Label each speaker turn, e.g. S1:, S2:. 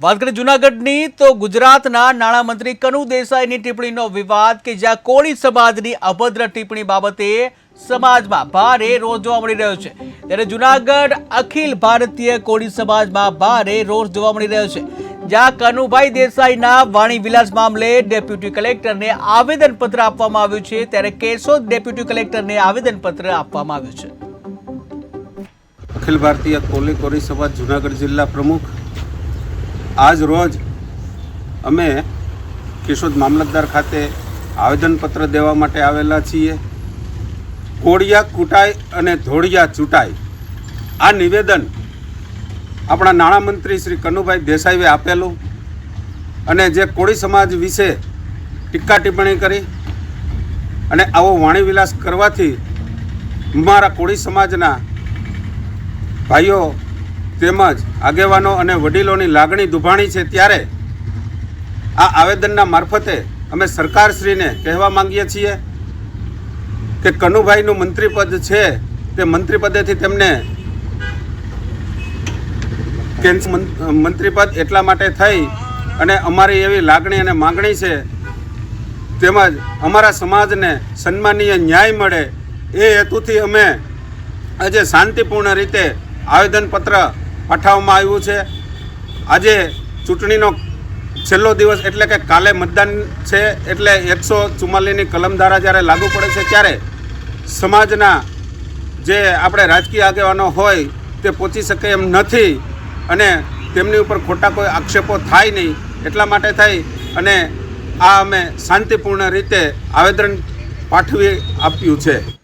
S1: વાત કરીએ જુનાગઢની, તો ગુજરાતના નાણામંત્રી કનુ દેસાઈની ટિપ્પણીનો વિવાદ કે જ્યાં કોળી સમાજની અભદ્ર ટિપ્પણી બાબતે સમાજમાં ભારે રોષ જોવા મળી રહ્યો છે. ત્યારે જુનાગઢ અખિલ ભારતીય કોળી સમાજમાં ભારે રોષ જોવા મળી રહ્યો છે. જ્યાં કનુભાઈ દેસાઈના વાણી વિલાસ મામલે ડેપ્યુટી કલેક્ટરને આવેદનપત્ર આપવામાં આવ્યું છે, ત્યારે કેશોદ ડેપ્યુટી કલેક્ટરને આવેદનપત્ર આપવામાં આવ્યું છે.
S2: અખિલ ભારતીય કોલી કોરી સમાજ જુનાગઢ જિલ્લા પ્રમુખ આજ રોજ અમે કેશોદ મામલતદાર ખાતે આવેદનપત્ર દેવા માટે આવેલા છીએ. કોળિયા કૂટાય અને ધોળિયા ચૂંટાય આ નિવેદન આપણા નાણામંત્રી શ્રી કનુભાઈ દેસાઈએ આપેલું અને જે કોળી સમાજ વિશે ટીકા ટિપ્પણી કરી અને આવો વાણીવિલાસ કરવાથી મારા કોળી સમાજના ભાઈઓ તેમજ આગેવાનો અને વડીલોની લાગણી દુભાણી છે ત્યારે આ આવેદનના મારફતે અમે સરકારશ્રીને કહેવા માંગીએ છીએ કે કનુભાઈનું મંત્રીપદ છે તે મંત્રીપદેથી તેમને મંત્રીપદ એટલા માટે થઈ અને અમારી એવી લાગણી અને માંગણી છે. તેમજ અમારા સમાજને સન્માનીય ન્યાય મળે એ હેતુથી અમે આજે શાંતિપૂર્ણ રીતે આવેદનપત્ર પાઠવવામાં આવ્યું છે. આજે ચૂંટણીનો છેલ્લો દિવસ એટલે કે કાલે મતદાન છે એટલે એકસો ચુમ્માલીસની કલમ ધારા જ્યારે લાગુ પડે છે ત્યારે સમાજના જે આપણે રાજકીય આગેવાનો હોય તે પહોંચી શકે એમ નથી અને તેમની ઉપર ખોટા કોઈ આક્ષેપો થાય નહીં. એટલા માટે થઈ અને આ અમે શાંતિપૂર્ણ રીતે આવેદન પાઠવી આપ્યું છે.